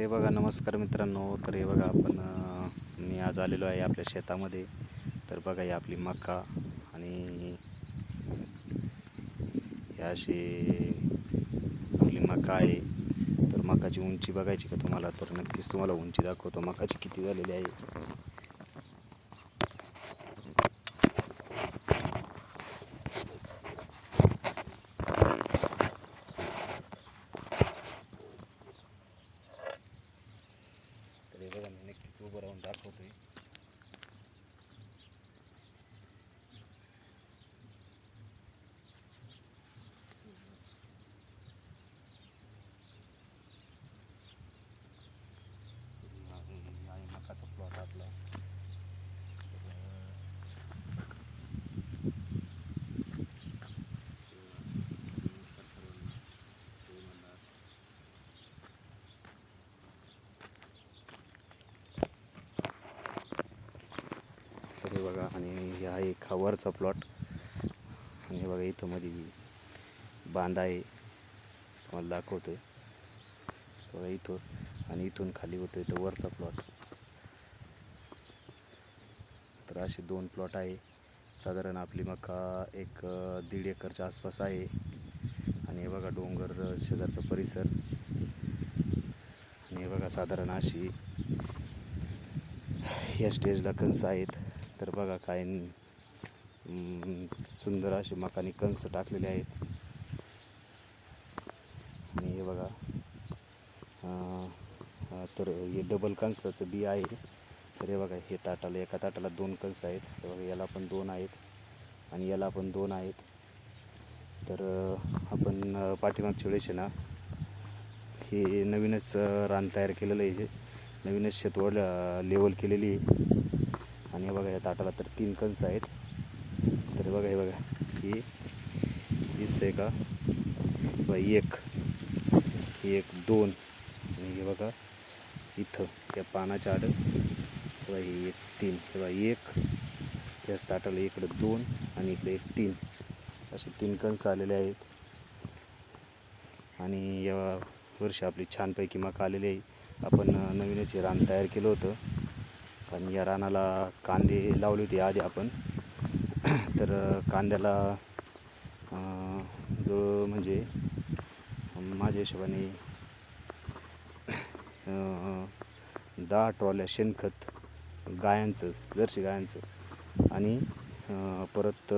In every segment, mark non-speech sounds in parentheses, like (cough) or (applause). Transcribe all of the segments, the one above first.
हे बघा नमस्कार मित्रांनो. तर हे बघा आपण मी आज आलेलो आहे आपल्या शेतामध्ये. तर बघा ही आपली मका आणि अशी आपली मका आहे. तर मकाची उंची बघायची का तुम्हाला? तर नक्कीच तुम्हाला उंची दाखवतो. मकाची किती झालेली आहे तर हे बघा मी नक्कीच उभं राहून दाखवतोय आहे आहे मकाचा प्लॉट आपला तर, नमस्कार सर्वांना जय मल्हार तर हे बघा आणि हा एक हा वरचा प्लॉट आणि हे बघा इथं मध्ये बांध आहे. तुम्हाला आहे बघा इथं आणि इथून खाली होतो तो वरचा प्लॉट तर असे दोन प्लॉट आहे. साधारण आपली मका एक दीड एकरच्या आसपास आहे. आणि हे बघा डोंगर शेजारचा परिसर. आणि हे बघा साधारण अशी या स्टेजला कंस आहेत. तर बघा काय सुंदर असे मकानी कंस टाकलेले आहेत. आणि हे बघा तर हे डबल कंसाचं बी आहे. तर हे बघा हे ताटाला एका ताटाला दोन कंस आहेत. हे बघा याला पण दोन आहेत आणि याला पण दोन आहेत. तर आपण पाठीमागच्या वेळेस आहे ना हे नवीनच रान तयार केलेलं आहे. हे नवीनच शेतवड लेवल केलेली आहे. हे बघा या ताटाला तर तीन कंस आहेत. तर बघा हे बघा हे दिसतंय का? बघा एक ही एक दोन. आणि हे बघा इथं या पानाच्या आड. हे बघा हे एक तीन. हे बघा एक याच ताटाला इकडं दोन आणि इकडे एक तीन. असे तीन कंस आलेले आहेत. आणि या वर्षी आपली छानपैकी मका आलेली आहे. आपण नवीनच हे रान तयार केलं होतं. पण या रानाला कांदे लावले होते आधी आपण. (clears throat) तर कांद्याला जवळ जो म्हणजे माझ्या हिशोबाने (clears throat) दहा ट्रॉल्या शेणखत गायांचं जर्सी गायांचं आणि परत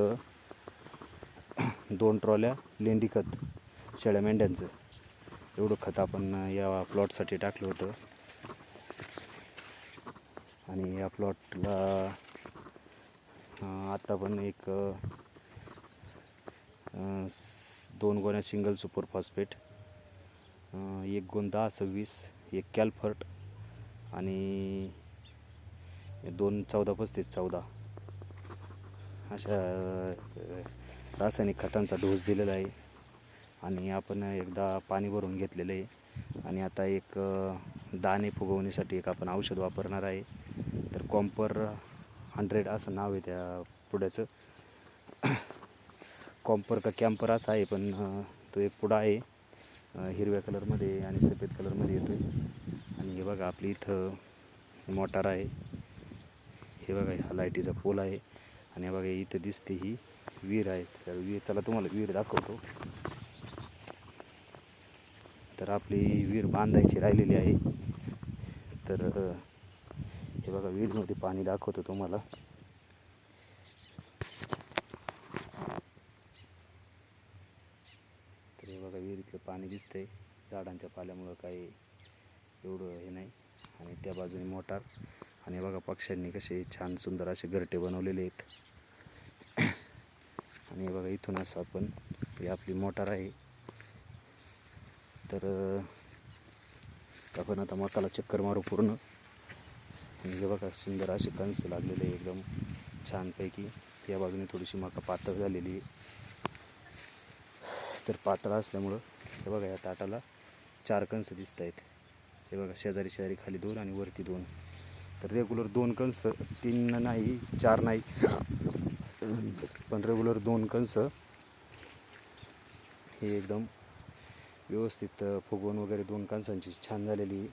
(clears throat) दोन ट्रॉल्या लेंडी खत शेळ्या मेंढ्यांचं. एवढं खत आपण या प्लॉटसाठी टाकलं होतं. आणि या प्लॉटला आत्ता पण एक दोन गोण्या सिंगल सुपर फॉस्फेट एक गोण दहा सव्वीस एक कॅल्फर्ट आणि दोन चौदा पस्तीस चौदा. अशा रासायनिक खतांचा डोस दिलेला आहे. आणि आपण एकदा पाणी भरून घेतलेलं आहे. आणि आता एक दाणे फुगवण्यासाठी एक आपण औषध वापरणार आहे. तर कॉम्पर हंड्रेड असं नाव आहे त्या पुड्याचं (clears throat) कॉम्पर का कॅम्पर असा आहे पण तो एक पुडा आहे. हिरव्या कलरमध्ये आणि सफेद कलरमध्ये येतो आहे आणि हे बघा आपली इथं मोटार आहे. हे बघा हा लाईटीचा पोल आहे. आणि हे बघा इथं दिसते ही विहीर आहे. तर विहीर चला तुम्हाला विहीर दाखवतो. तर आपली विहीर बांधायची राहिलेली आहे. तर हे बघा विहीरमध्ये पाणी दाखवतो तुम्हाला. तर हे बघा विहिरीतलं पाणी दिसतंय. झाडांच्या पाल्यामुळं काही एवढं हे नाही. आणि त्या बाजूने मोटार. आणि बघा पक्ष्यांनी कसे छान सुंदर असे घरटे बनवलेले आहेत. आणि हे बघा इथून असं आपण ही आपली मोटार आहे. तर अं, आपण आता मकाला चक्कर मारू पूर्ण. हे बघा सुंदर असे कंस लागलेले एकदम छानपैकी. या बाजूने थोडीशी मका पातळ झालेली आहे. तर पातळ असल्यामुळं हे बघा या ताटाला चार कंस दिसत आहेत. हे बघा शेजारी शेजारी खाली दोन आणि वरती दोन. तर रेग्युलर दोन कंस तीन नाही चार नाही. पण रेग्युलर दोन कंस हे एकदम व्यवस्थित फुगवण वगैरे दोन कणसांची छान झालेली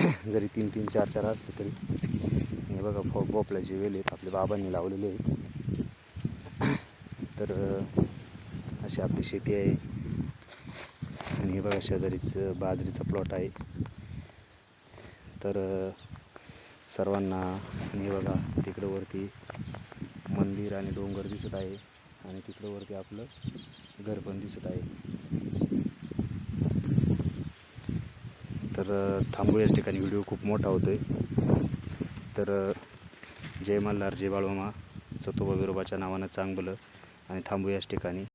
(clears throat) जरी तीन तीन चार चार असले तरी. हे बघा फो भोपळ्याचे वेल आहेत. आपल्या बाबांनी लावलेले आहेत. (clears throat) तर अशी आपली शेती आहे. आणि हे बघा शेजारीच बाजरीचा प्लॉट आहे. तर सर्वांना आणि हे बघा तिकडं वरती मंदिर आणि डोंगर दिसत आहे. आणि तिकडं वरती आपलं घर पण दिसत आहे. तर थांबू याच ठिकाणी. व्हिडिओ खूप मोठा होतो आहे तर जय मल्हार जय बाळूमा सतोबा विरोबाच्या नावानं चांगलं. आणि थांबू याच ठिकाणी.